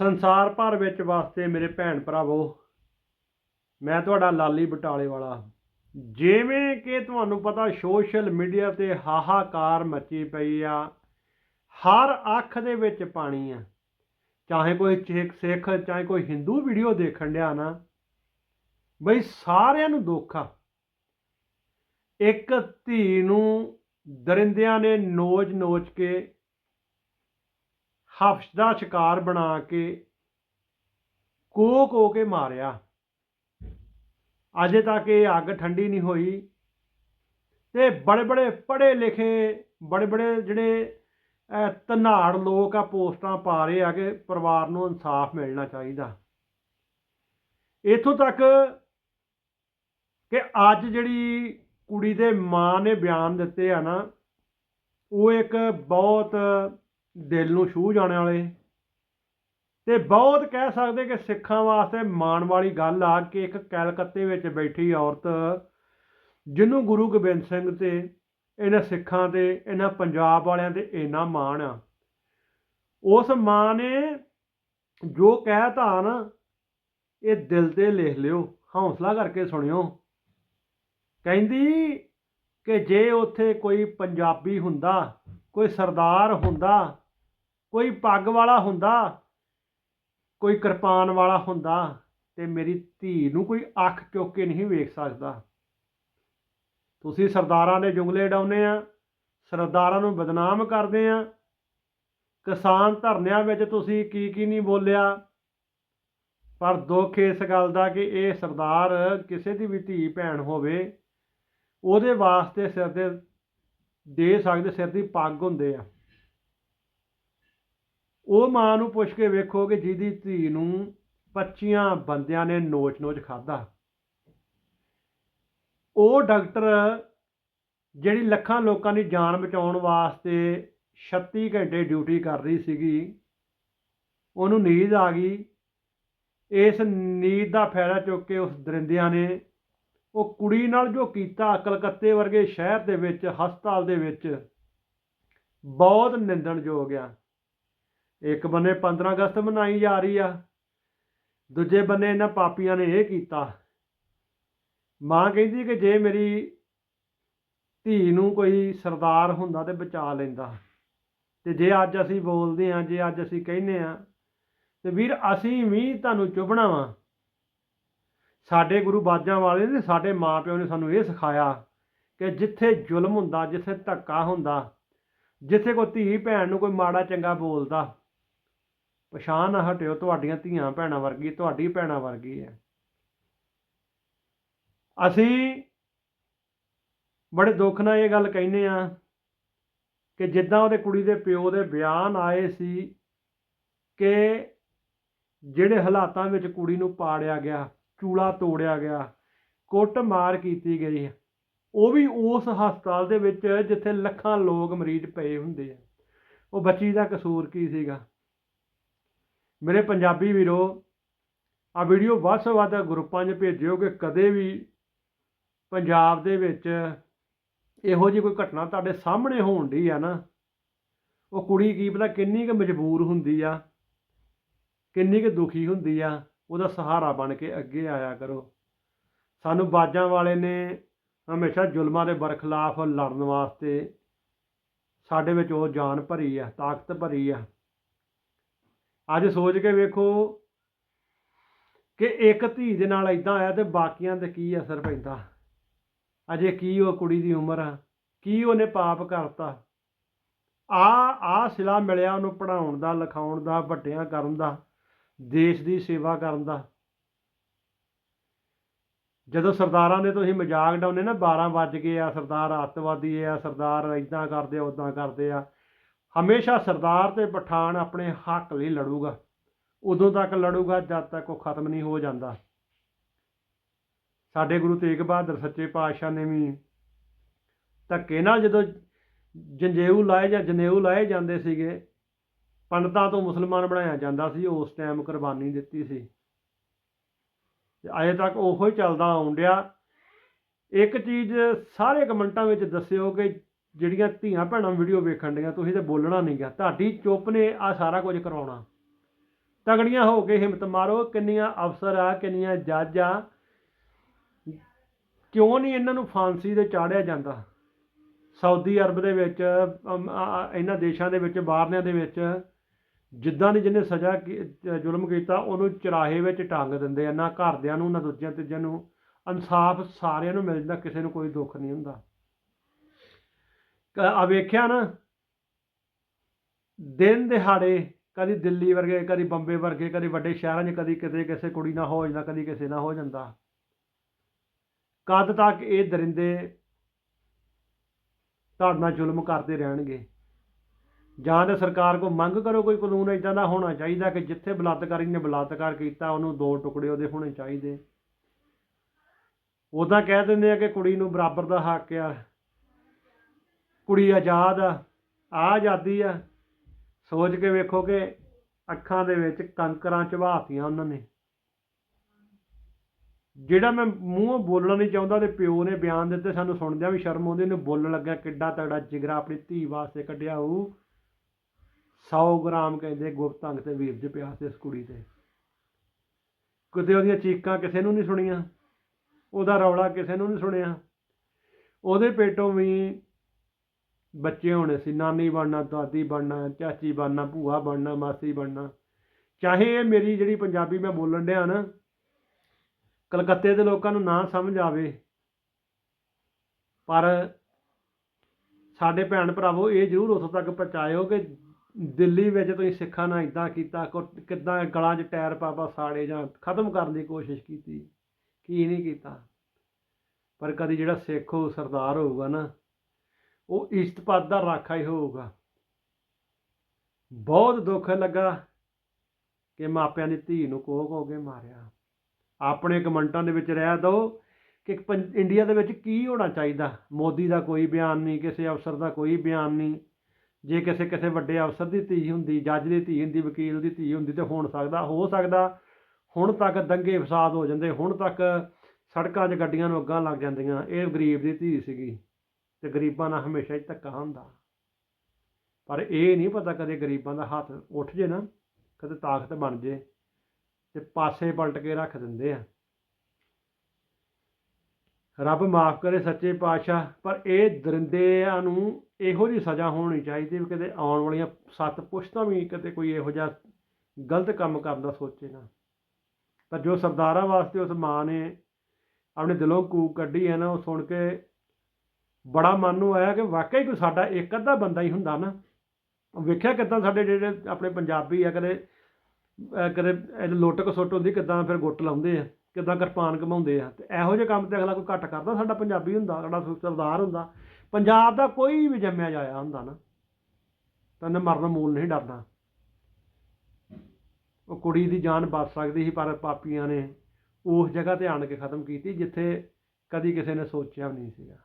ਸੰਸਾਰ ਭਰ ਵਿੱਚ ਵਸਦੇ ਮੇਰੇ ਭੈਣ ਭਰਾਵੋ, ਮੈਂ ਤੁਹਾਡਾ ਲਾਲੀ ਬਟਾਲੇ ਵਾਲਾ। ਜਿਵੇਂ ਕਿ ਤੁਹਾਨੂੰ ਪਤਾ ਸੋਸ਼ਲ ਮੀਡੀਆ ਤੇ ਹਾਹਾਕਾਰ ਮੱਚੀ ਪਈ ਆ, ਹਰ ਅੱਖ ਦੇ ਵਿੱਚ ਪਾਣੀ ਆ। ਚਾਹੇ ਕੋਈ ਸਿੱਖ ਸਿੱਖ, ਚਾਹੇ ਕੋਈ ਹਿੰਦੂ ਵੀਡੀਓ ਦੇਖਣ ਡਿਆ ਨਾ, ਬਈ ਸਾਰਿਆਂ ਨੂੰ ਦੁੱਖ ਆ। ਇੱਕ ਧੀ ਨੂੰ ਦਰਿੰਦਿਆਂ ਨੇ ਨੋਚ-ਨੋਚ ਕੇ ਹਫਸ਼ ਦਾ ਸ਼ਿਕਾਰ ਬਣਾ ਕੇ ਕੋ ਕੋ ਕੇ ਮਾਰਿਆ। ਅਜੇ ਤੱਕ ਇਹ ਅੱਗ ਠੰਡੀ ਨਹੀਂ ਹੋਈ। ਤੇ ਬੜੇ ਬੜੇ ਪੜ੍ਹੇ ਲਿਖੇ ਬੜੇ ਬੜੇ ਜਿਹੜੇ ਅਹ, ਧਨਾੜ ਲੋਕ ਆ ਪੋਸਟਾਂ ਪਾ ਰਹੇ ਆ ਕਿ ਪਰਿਵਾਰ ਨੂੰ ਇਨਸਾਫ ਮਿਲਣਾ ਚਾਹੀਦਾ। ਇਥੋਂ ਤੱਕ ਕਿ ਅੱਜ ਜਿਹੜੀ ਕੁੜੀ ਦੇ ਮਾਂ ਨੇ ਬਿਆਨ ਦਿੱਤੇ ਆ ਨਾ ਉਹ ਇੱਕ ਬਹੁਤ ਦਿਲ ਨੂੰ ਛੂਹ ਜਾਣ ਵਾਲੇ। ਤੇ ਬਹੁਤ ਕਹਿ ਸਕਦੇ ਕਿ ਸਿੱਖਾਂ ਵਾਸਤੇ ਮਾਣ ਵਾਲੀ ਗੱਲ ਆ ਕਿ ਇੱਕ ਕੈਲਕੱਤੇ ਵਿੱਚ ਬੈਠੀ ਔਰਤ ਜਿਹਨੂੰ ਗੁਰੂ ਗੋਬਿੰਦ ਸਿੰਘ ਤੇ, ਇਹਨਾਂ ਸਿੱਖਾਂ ਤੇ, ਇਹਨਾਂ ਪੰਜਾਬ ਵਾਲਿਆਂ ਤੇ ਇੰਨਾ ਮਾਣ ਆ। ਉਸ ਮਾਂ ਨੇ ਜੋ ਕਹਿਤਾ ਨਾ, ਇਹ ਦਿਲ ਤੇ ਲਿਖ ਲਿਓ, ਹੌਸਲਾ ਕਰਕੇ ਸੁਣਿਓ। ਕਹਿੰਦੀ ਕਿ ਜੇ ਉੱਥੇ ਕੋਈ ਪੰਜਾਬੀ ਹੁੰਦਾ, ਕੋਈ ਸਰਦਾਰ ਹੁੰਦਾ ਕੋਈ ਪੱਗ ਵਾਲਾ ਹੁੰਦਾ, ਕੋਈ ਕਿਰਪਾਨ ਵਾਲਾ ਹੁੰਦਾ ਤੇ ਮੇਰੀ ਧੀ ਨੂੰ ਕੋਈ ਅੱਖ ਚੁੱਕ ਕੇ ਨਹੀਂ ਵੇਖ ਸਕਦਾ। ਤੁਸੀਂ ਸਰਦਾਰਾਂ ਦੇ ਜੁਗਲੇ ਡਾਉਨੇ ਆ, ਸਰਦਾਰਾਂ ਨੂੰ ਬਦਨਾਮ ਕਰਦੇ ਆ। ਕਿਸਾਨ ਧਰਨਿਆਂ ਵਿੱਚ ਤੁਸੀਂ ਕੀ ਕੀ ਨਹੀਂ ਬੋਲਿਆ, ਪਰ ਦੁੱਖ ਇਸ ਗੱਲ ਦਾ ਕਿ ਇਹ ਸਰਦਾਰ ਕਿਸੇ ਦੀ ਵੀ ਧੀ ਭੈਣ ਹੋਵੇ, ਉਹਦੇ ਵਾਸਤੇ ਸਿਰ ਦੇ ਦੇ ਸਕਦੇ ਸਿਰ ਦੀ ਪੱਗ ਹੁੰਦੇ ਆ। ਉਹ ਮਾਂ ਨੂੰ ਪੁੱਛ ਕੇ ਵੇਖੋ ਕਿ ਜਿਹਦੀ ਧੀ ਨੂੰ 25 ਬੰਦਿਆਂ ਨੇ ਨੋਚ-ਨੋਚ ਖਾਦਾ ਉਹ ਡਾਕਟਰ ਜਿਹੜੀ ਲੱਖਾਂ ਲੋਕਾਂ ਦੀ ਜਾਨ ਬਚਾਉਣ ਵਾਸਤੇ 36 ਘੰਟੇ ਡਿਊਟੀ ਕਰ ਰਹੀ ਸੀਗੀ, ਉਹਨੂੰ ਨੀਂਦ ਆ ਗਈ। ਇਸ ਨੀਂਦ ਦਾ ਫਾਇਦਾ ਚੁੱਕ ਕੇ ਉਸ ਦਰਿੰਦਿਆਂ ਨੇ ਉਹ ਕੁੜੀ ਨਾਲ ਜੋ ਕੀਤਾ, ਕਲਕੱਤੇ ਵਰਗੇ ਸ਼ਹਿਰ ਦੇ ਵਿੱਚ, ਹਸਪਤਾਲ ਦੇ ਵਿੱਚ, ਬਹੁਤ ਨਿੰਦਣਯੋਗ ਆ। ਇੱਕ ਬੰਨੇ 15 ਅਗਸਤ ਮਨਾਈ ਜਾ ਰਹੀ ਆ, ਦੂਜੇ ਬੰਨੇ ਇਹਨਾਂ ਪਾਪੀਆਂ ਨੇ ਇਹ ਕੀਤਾ। ਮਾਂ ਕਹਿੰਦੀ ਕਿ ਜੇ ਮੇਰੀ ਧੀ ਨੂੰ ਕੋਈ ਸਰਦਾਰ ਹੁੰਦਾ ਤੇ ਬਚਾ ਲੈਂਦਾ। ਤੇ ਜੇ ਅੱਜ ਅਸੀਂ ਬੋਲਦੇ ਆ ਜੇ ਅੱਜ ਅਸੀਂ ਕਹਿੰਨੇ ਆ ਤੇ ਵੀਰ ਅਸੀਂ ਵੀ ਤੁਹਾਨੂੰ ਚੁਭਣਾ ਵਾ ਸਾਡੇ ਗੁਰੂ ਬਾਜਾਂ ਵਾਲੇ ਨੇ ਸਾਡੇ ਮਾਪਿਓ ਨੇ ਸਾਨੂੰ ਇਹ ਸਿਖਾਇਆ ਕਿ ਜਿੱਥੇ ਜ਼ੁਲਮ ਹੁੰਦਾ, ਜਿੱਥੇ ਧੱਕਾ ਹੁੰਦਾ, ਜਿੱਥੇ ਕੋਈ ਧੀ ਭੈਣ ਨੂੰ ਕੋਈ ਮਾੜਾ ਚੰਗਾ ਬੋਲਦਾ ਪਛਾਣ ਨਾ ਹਟਿਓ, ਤੁਹਾਡੀਆਂ ਧੀਆਂ ਭੈਣਾਂ ਵਰਗੀ, ਤੁਹਾਡੀ ਭੈਣਾਂ ਵਰਗੀ ਹੈ। ਅਸੀਂ ਬੜੇ ਦੁੱਖ ਨਾਲ ਇਹ ਗੱਲ ਕਹਿੰਦੇ ਆ ਕਿ ਜਿੱਦਾਂ ਉਹਦੇ ਕੁੜੀ ਦੇ ਪਿਓ ਦੇ ਬਿਆਨ ਆਏ ਸੀ ਕਿ ਜਿਹੜੇ ਹਾਲਾਤਾਂ ਵਿੱਚ ਕੁੜੀ ਨੂੰ ਪਾੜਿਆ ਗਿਆ, ਚੂਲਾ ਤੋੜਿਆ ਗਿਆ ਕੁੱਟ ਮਾਰ ਕੀਤੀ ਗਈ ਉਹ ਵੀ ਉਸ ਹਸਪਤਾਲ ਦੇ ਵਿੱਚ ਜਿੱਥੇ ਲੱਖਾਂ ਲੋਕ ਮਰੀਜ਼ ਪਏ ਹੁੰਦੇ ਆ। ਉਹ ਬੱਚੀ ਦਾ ਕਸੂਰ ਕੀ ਸੀਗਾ? ਮੇਰੇ ਪੰਜਾਬੀ ਵੀਰੋ ਆ ਵੀਡੀਓ ਵੱਧ ਤੋਂ ਵੱਧ ਗਰੁੱਪਾਂ 'ਚ ਭੇਜਿਓ ਕਿ ਕਦੇ ਵੀ ਪੰਜਾਬ ਦੇ ਵਿੱਚ ਇਹੋ ਜਿਹੀ ਕੋਈ ਘਟਨਾ ਤੁਹਾਡੇ ਸਾਹਮਣੇ ਹੋਣ ਦੀ ਆ ਨਾ, ਉਹ ਕੁੜੀ ਕੀ ਪਤਾ ਕਿੰਨੀ ਕੁ ਮਜਬੂਰ ਹੁੰਦੀ ਆ, ਕਿੰਨੀ ਕੁ ਦੁਖੀ ਹੁੰਦੀ ਆ, ਉਹਦਾ ਸਹਾਰਾ ਬਣ ਕੇ ਅੱਗੇ ਆਇਆ ਕਰੋ। ਸਾਨੂੰ ਬਾਜਾਂ ਵਾਲੇ ਨੇ ਹਮੇਸ਼ਾ ਜ਼ੁਲਮਾਂ ਦੇ ਬਰਖਲਾਫ ਲੜਨ ਵਾਸਤੇ ਸਾਡੇ ਵਿੱਚ ਉਹ ਜਾਨ ਭਰੀ ਆ, ਤਾਕਤ ਭਰੀ ਆ। ਅੱਜ ਸੋਚ ਕੇ ਵੇਖੋ ਕਿ ਇੱਕ ਧੀ ਦੇ ਨਾਲ ਇਦਾਂ ਆਇਆ ਤੇ ਬਾਕੀਆਂ ਤੇ ਕੀ ਅਸਰ ਪੈਂਦਾ। ਅਜੇ ਕੀ ਉਹ ਕੁੜੀ ਦੀ ਉਮਰ ਆ? ਕੀ ਉਹਨੇ ਪਾਪ ਕਰਤਾ? ਆ ਆ ਸਿਲਾ ਮਿਲਿਆ ਉਹਨੂੰ ਪੜਾਉਣ ਦਾ, ਲਿਖਾਉਣ ਦਾ, ਵੱਡਿਆਂ ਕਰਨ ਦਾ, ਦੇਸ਼ ਦੀ ਸੇਵਾ ਕਰਨ ਦਾ। ਜਦੋਂ ਸਰਦਾਰਾਂ ਦੇ ਤੁਸੀਂ ਮਜ਼ਾਕ ਡਾਉਨੇ ਨਾ 12 ਵੱਜ ਗਏ ਆ ਸਰਦਾਰ, ਅੱਤਵਾਦੀ ਆ, ਸਰਦਾਰ ਇਦਾਂ ਕਰਦੇ ਆ ਉਦਾਂ ਕਰਦੇ ਆ। ਹਮੇਸ਼ਾ ਸਰਦਾਰ ਤੇ ਪਠਾਨ ਆਪਣੇ ਹੱਕ ਲਈ ਲੜੂਗਾ। ਉਦੋਂ ਤੱਕ ਲੜੂਗਾ ਜਦ ਤੱਕ ਉਹ ਖਤਮ ਨਹੀਂ ਹੋ ਜਾਂਦਾ। ਸਾਡੇ ਗੁਰੂ ਤੇਗ ਬਹਾਦਰ ਸੱਚੇ ਪਾਤਸ਼ਾਹ ਨੇ ਵੀ ਧੱਕੇ ਨਾਲ ਜਦੋਂ ਜੰਜੇਊ ਲਾਏ ਜਾਂ ਜਨੇਊ ਲਾਏ ਜਾਂਦੇ ਸੀਗੇ, ਪੰਡਤਾਂ ਤੋਂ ਮੁਸਲਮਾਨ ਬਣਾਇਆ ਜਾਂਦਾ ਸੀ ਉਸ ਟਾਈਮ ਕੁਰਬਾਨੀ ਦਿੱਤੀ ਸੀ। ਤੇ ਅਜੇ ਤੱਕ ਉਹੋ ਹੀ ਚੱਲਦਾ ਆਉਣ ਡਿਆ। ਇੱਕ ਚੀਜ਼ ਸਾਰੇ ਕਮੈਂਟਾਂ ਵਿੱਚ ਦੱਸਿਓ ਕਿ ਜਿਹੜੀਆਂ ਧੀਆਂ ਭੈਣਾਂ ਵੀਡੀਓ ਵੇਖਣ ਡੀਆਂ, ਤੁਸੀਂ ਤੇ ਬੋਲਣਾ ਨਹੀਂ ਗਿਆ ਤੁਹਾਡੀ ਚੁੱਪ ਨੇ ਆ ਸਾਰਾ ਕੁਝ ਕਰਾਉਣਾ। ਤਗੜੀਆਂ ਹੋ ਕੇ ਹਿੰਮਤ ਮਾਰੋ, ਕਿੰਨੀਆਂ ਅਫਸਰ ਆ, ਕਿੰਨੀਆਂ ਜੱਜ ਆ। ਕਿਉਂ ਨਹੀਂ ਇਹਨਾਂ ਨੂੰ ਫਾਂਸੀ ਤੇ ਚਾੜਿਆ ਜਾਂਦਾ? ਸਾਊਦੀ ਅਰਬ ਦੇ ਵਿੱਚ ਇਹਨਾਂ ਦੇਸ਼ਾਂ ਦੇ ਵਿੱਚ, ਬਾਹਰਲਿਆਂ ਦੇ ਵਿੱਚ ਜਿੱਦਾਂ ਦੀ ਜਿਹਨੇ ਸਜ਼ਾ ਕੀ- ਜ਼ੁਲਮ ਕੀਤਾ, ਉਹਨੂੰ ਚਰਾਹੇ ਵਿੱਚ ਟੰਗ ਦਿੰਦੇ ਆ, ਨਾ ਘਰਦਿਆਂ ਨੂੰ, ਨਾ ਦੂਜਿਆਂ ਤੀਜਿਆਂ ਨੂੰ। ਇਨਸਾਫ ਸਾਰਿਆਂ ਨੂੰ ਮਿਲ ਜਾਂਦਾ, ਕਿਸੇ ਨੂੰ ਕੋਈ ਦੁੱਖ ਨਹੀਂ ਹੁੰਦਾ। ਆ ਵੇਖਿਆ ਨਾ? ਦਿਨ ਦਿਹਾੜੇ ਕਦੀ ਦਿੱਲੀ ਵਰਗੇ, ਕਦੀ ਬੰਬੇ ਵਰਗੇ, ਕਦੀ ਵੱਡੇ ਸ਼ਹਿਰਾਂ 'ਚ ਕਦੀ ਕਿਤੇ ਕਿਸੇ ਕੁੜੀ ਨਾਲ ਹੋ ਜਾਂਦਾ, ਕਦੀ ਕਿਸੇ ਨਾਲ ਹੋ ਜਾਂਦਾ। ਕਦ ਤੱਕ ਇਹ ਦਰਿੰਦੇ ਤੁਹਾਡੇ ਨਾਲ ਜ਼ੁਲਮ ਕਰਦੇ ਰਹਿਣਗੇ? ਜਾਂ ਤਾਂ ਸਰਕਾਰ ਕੋ ਮੰਗ ਕਰੋ ਕੋਈ ਕਾਨੂੰਨ ਇਦਾਂ ਦਾ ਹੋਣਾ ਚਾਹੀਦਾ ਕਿ ਜਿੱਥੇ ਬਲਾਤਕਾਰੀ ਨੇ ਬਲਾਤਕਾਰ ਕੀਤਾ, ਉਹਨੂੰ ਦੋ ਟੁਕੜੇ ਉਹਦੇ ਹੋਣੇ ਚਾਹੀਦੇ। ਉਦਾਂ ਕਹਿ ਦਿੰਦੇ ਆ ਕਿ ਕੁੜੀ ਨੂੰ ਬਰਾਬਰ ਦਾ ਹੱਕ ਆ। ਕੁੜੀ ਆਜ਼ਾਦ ਆ ਆ ਆਜ਼ਾਦੀ ਆ। ਸੋਚ ਕੇ ਵੇਖੋ ਕਿ ਅੱਖਾਂ ਦੇ ਵਿੱਚ ਕੰਕਰਾਂ ਚਵਾਤੀਆਂ ਉਹਨਾਂ ਨੇ। ਜਿਹੜਾ ਮੈਂ ਮੂੰਹ ਬੋਲਣਾ ਨਹੀਂ ਚਾਹੁੰਦਾ ਤੇ ਪਿਓ ਨੇ ਬਿਆਨ ਦਿੱਤੇ ਸਾਨੂੰ ਸੁਣਦਿਆਂ ਵੀ ਸ਼ਰਮ ਆਉਂਦੀ ਨੇ ਬੋਲਣ ਲੱਗਾ ਕਿੱਡਾ ਤਗੜਾ ਜਿਗਰਾ ਆਪਣੀ ਧੀ ਵਾਸਤੇ ਕੱਢਿਆ ਉਹ। 100 ਗ੍ਰਾਮ ਕਹਿੰਦੇ ਗੁਪਤ ਅੰਗ ਤੇ ਵੀਰਜ ਪਿਆ ਸੀ ਇਸ ਕੁੜੀ ਤੇ। ਕਿਤੇ ਉਹਦੀਆਂ ਚੀਕਾਂ ਕਿਸੇ ਨੂੰ ਨਹੀਂ ਸੁਣੀਆਂ, ਉਹਦਾ ਰੌਲਾ ਕਿਸੇ ਨੂੰ ਨਹੀਂ ਸੁਣਿਆ। ਉਹਦੇ ਪੇਟੋਂ ਵੀ ਬੱਚੇ ਹੋਣੇ ਸੀ, ਨਾਨੀ ਬਣਨਾ, ਦਾਦੀ ਬਣਨਾ, ਚਾਚੀ ਬਣਨਾ, ਭੂਆ ਬਣਨਾ, ਮਾਸੀ ਬਣਨਾ। ਚਾਹੇ ਇਹ ਮੇਰੀ ਜਿਹੜੀ ਪੰਜਾਬੀ ਮੈਂ ਬੋਲਣ ਡਿਆ ਨਾ, ਕਲਕੱਤੇ ਦੇ ਲੋਕਾਂ ਨੂੰ ਨਾ ਸਮਝ ਆਵੇ, ਪਰ ਸਾਡੇ ਭੈਣ ਭਰਾਵੋ, ਇਹ ਜ਼ਰੂਰ ਉੱਥੋਂ ਤੱਕ ਪਹੁੰਚਾਇਓ ਕਿ ਦਿੱਲੀ ਵਿੱਚ ਤੁਸੀਂ ਸਿੱਖਾਂ ਨਾਲ ਇਦਾਂ ਕੀਤਾ, ਕੁ- ਕਿੱਦਾਂ ਗਲਾਂ 'ਚ ਟਾਇਰ ਪਾ ਸਾੜੇ ਜਾਂ ਖਤਮ ਕਰਨ ਦੀ ਕੋਸ਼ਿਸ਼ ਕੀਤੀ, ਕੀ ਨਹੀਂ ਕੀਤਾ। ਪਰ ਕਦੀ ਜਿਹੜਾ ਸਿੱਖ ਹੋ ਸਰਦਾਰ ਹੋਊਗਾ ਨਾ ਉਹ ਇਸਤਪਾਦ ਦਾ ਰਾਖਾ ਹੀ ਹੋਊਗਾ। ਬਹੁਤ ਦੁੱਖ ਲੱਗਾ ਕਿ ਮਾਪਿਆਂ ਦੀ ਧੀ ਨੂੰ ਕੋਹ ਹੋ ਕੇ ਮਾਰਿਆ। ਆਪਣੇ ਕਮੈਂਟਾਂ ਦੇ ਵਿੱਚ ਰਹਿ ਦੋ ਕਿ ਪੰ- ਇੰਡੀਆ ਦੇ ਵਿੱਚ ਕੀ ਹੋਣਾ ਚਾਹੀਦਾ। ਮੋਦੀ ਦਾ ਕੋਈ ਬਿਆਨ ਨਹੀਂ, ਕਿਸੇ ਅਫਸਰ ਦਾ ਕੋਈ ਬਿਆਨ ਨਹੀਂ। ਜੇ ਕਿਸੇ ਕਿਸੇ ਵੱਡੇ ਅਫਸਰ ਦੀ ਧੀ ਹੁੰਦੀ, ਜੱਜ ਦੀ ਧੀ ਹੁੰਦੀ, ਵਕੀਲ ਦੀ ਧੀ ਹੁੰਦੀ ਤੇ ਹੋਣ ਸਕਦਾ, ਹੋ ਸਕਦਾ, ਹੁਣ ਤੱਕ ਦੰਗੇ ਫਸਾਦ ਹੋ ਜਾਂਦੇ, ਹੁਣ ਤੱਕ ਸੜਕਾਂ 'ਚ ਗੱਡੀਆਂ ਨੂੰ ਅੱਗਾਂ ਲੱਗ ਜਾਂਦੀਆਂ। ਇਹ ਗਰੀਬ ਦੀ ਧੀ ਸੀਗੀ। ਤੇ ਗਰੀਬਾਂ ਨਾਲ ਹਮੇਸ਼ਾ ਹੀ ਧੱਕਾ ਹੁੰਦਾ। ਪਰ ਇਹ ਨਹੀਂ ਪਤਾ ਕਦੇ ਗਰੀਬਾਂ ਦਾ ਹੱਥ ਉੱਠ ਜੇ ਨਾ, ਕਦੇ ਤਾਕਤ ਬਣ ਜੇ ਤੇ ਪਾਸੇ ਪਲਟ ਕੇ ਰੱਖ ਦਿੰਦੇ ਆ। ਰੱਬ ਮਾਫ ਕਰੇ ਸੱਚੇ ਪਾਤਸ਼ਾਹ, ਪਰ ਇਹ ਦਰਿੰਦਿਆਂ ਨੂੰ ਇਹੋ ਜਿਹੀ ਸਜ਼ਾ ਹੋਣੀ ਚਾਹੀਦੀ ਵੀ ਕਦੇ ਆਉਣ ਵਾਲੀਆਂ ਸੱਤ ਪੁਸ਼ਤਾਂ ਵੀ ਕਦੇ ਕੋਈ ਇਹੋ ਜਿਹਾ ਗਲਤ ਕੰਮ ਕਰਨ ਦਾ ਸੋਚੇ ਨਾ। ਪਰ ਜੋ ਸਰਦਾਰਾਂ ਵਾਸਤੇ ਉਸ ਮਾਂ ਨੇ ਆਪਣੇ ਦਿਲੋਂ ਕੂਕ ਕੱਢੀ ਹੈ ਨਾ, ਉਹ ਸੁਣ ਕੇ ਬੜਾ ਮਨ ਨੂੰ ਆਇਆ ਕਿ ਵਾਕਈ ਕੋਈ ਸਾਡਾ ਇੱਕ ਅੱਧਾ ਬੰਦਾ ਹੀ ਹੁੰਦਾ ਨਾ। ਵੇਖਿਆ ਕਿਦਾਂ ਸਾਡੇ ਜਿਹੜੇ ਆਪਣੇ ਪੰਜਾਬੀ ਆ, ਕਦੇ ਕਦੇ ਇਹ ਲੁੱਟ ਕਸੁੱਟ ਹੁੰਦੀ, ਕਿਦਾਂ ਫਿਰ ਗੁੱਟ ਲਾਉਂਦੇ ਆ, ਕਿਦਾਂ ਕਿਰਪਾਨ ਘਮਾਉਂਦੇ ਆ। ਤੇ ਇਹੋ ਜਿਹੇ ਕੰਮ ਤੇ ਅਗਲਾ ਕੋਈ ਘੱਟ ਕਰਦਾ, ਸਾਡਾ ਪੰਜਾਬੀ ਹੁੰਦਾ, ਸਾਡਾ ਸਰਦਾਰ ਹੁੰਦਾ। ਪੰਜਾਬ ਦਾ ਕੋਈ ਵੀ ਜੰਮਿਆ ਜਾਇਆ ਹੁੰਦਾ ਨਾ, ਤਾਂ ਇਹਨੇ ਮਰਨ ਮੂਲ ਨਹੀਂ ਡਰਨਾ। ਉਹ ਕੁੜੀ ਦੀ ਜਾਨ ਬਚ ਸਕਦੀ ਸੀ, ਪਰ ਪਾਪੀਆਂ ਨੇ ਉਸ ਜਗ੍ਹਾ ਤੇ ਆਣ ਕੇ ਖਤਮ ਕੀਤੀ, ਜਿੱਥੇ ਕਦੀ ਕਿਸੇ ਨੇ ਸੋਚਿਆ ਵੀ ਨਹੀਂ ਸੀਗਾ।